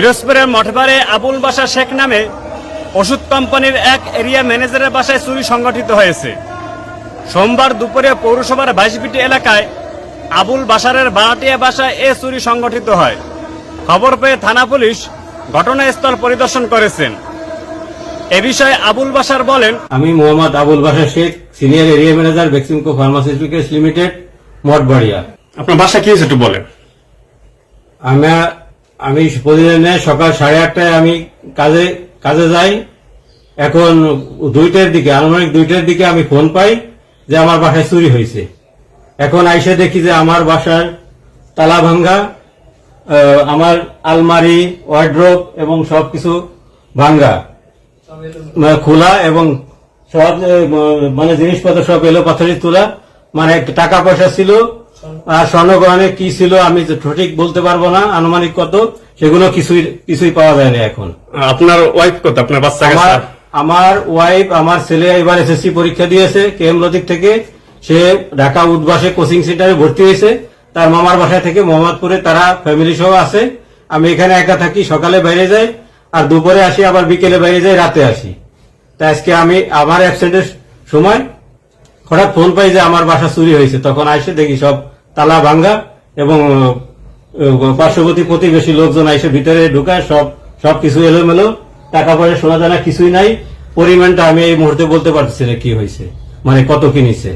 পিরোজপুরের মঠবারে আবুল বাসা শেখ নামে ওষুধ কোম্পানির এক এরিয়া ম্যানেজারের বাসায় চুরি সংগঠিত হয়েছে। সোমবার দুপুরে পৌরসভার বাইশবিটি এলাকায় আবুল বাসারের বারাটিয়া বাসায় এ চুরি সংগঠিত হয়। খবর পেয়ে থানা পুলিশ ঘটনাস্থল পরিদর্শন করেছেন। এ বিষয়ে আবুল বাসার বলেন আমি Mohammad Abul Basa Sheikh senior area manager Beximco pharmaceuticals limited Mathbaria. আপনার বাসা কি হয়েছে একটু বলেন। আমি আমি প্রতিদিনে সকাল সাড়ে আটটায় আমি কাজে কাজে যাই। এখন দুইটার দিকে, আনুমানিক দুইটার দিকে আমি ফোন পাই যে আমার বাসায় চুরি হয়েছে। এখন আইসে দেখি যে আমার বাসার তালা ভাঙ্গা আমার আলমারি, ওয়ার্ড্রোব এবং সব কিছু ভাঙ্গা। মানে খোলা এবং সব মানে জিনিসপত্র সব এলো, পাথরের তোলা। মানে টাকা পয়সা ছিল। স্বর্ণগ্রহণে কি ছিল আমি সঠিক বলতে পারব না। আনুমানিক কত? সেগুলো কিছুই কিছুই পাওয়া যায় না এখন। আপনার ওয়াইফ কত? আপনার বাচ্চা আমার আমার ওয়াইফ আমার ছেলে এবার এসএসসি পরীক্ষা দিয়েছে কেএম লতিক থেকে। সে ঢাকা উদ্বাসে কোচিং সেন্টারে ভর্তি হয়েছে। তার মামার বাসা থেকে মোহাম্মদপুরে তারা ফ্যামিলি সহ আছে আমি এখানে একা থাকি সকালে বাইরে যাই। আর দুপুরে আসি আবার বিকেলে বাইরে যাই রাতে আসি। তা আজকে আমি আমার অ্যাবসেন্টের সময় হঠাৎ ফোন পাই যে আমার বাসা চুরি হয়েছে। তখন আইসে দেখি সব তালা ভাঙ্গা এবং পার্শ্ববর্তী প্রতিবেশী লোকজন এসে ভিতরে ঢুকায় সব সবকিছু এলোমেলো। টাকা পয়সা শোনা জানা কিছুই নাই। পরিমাণটা আমি এই মুহূর্তে বলতে পারতেছি না কি হয়েছে মানে কত কি নিছে।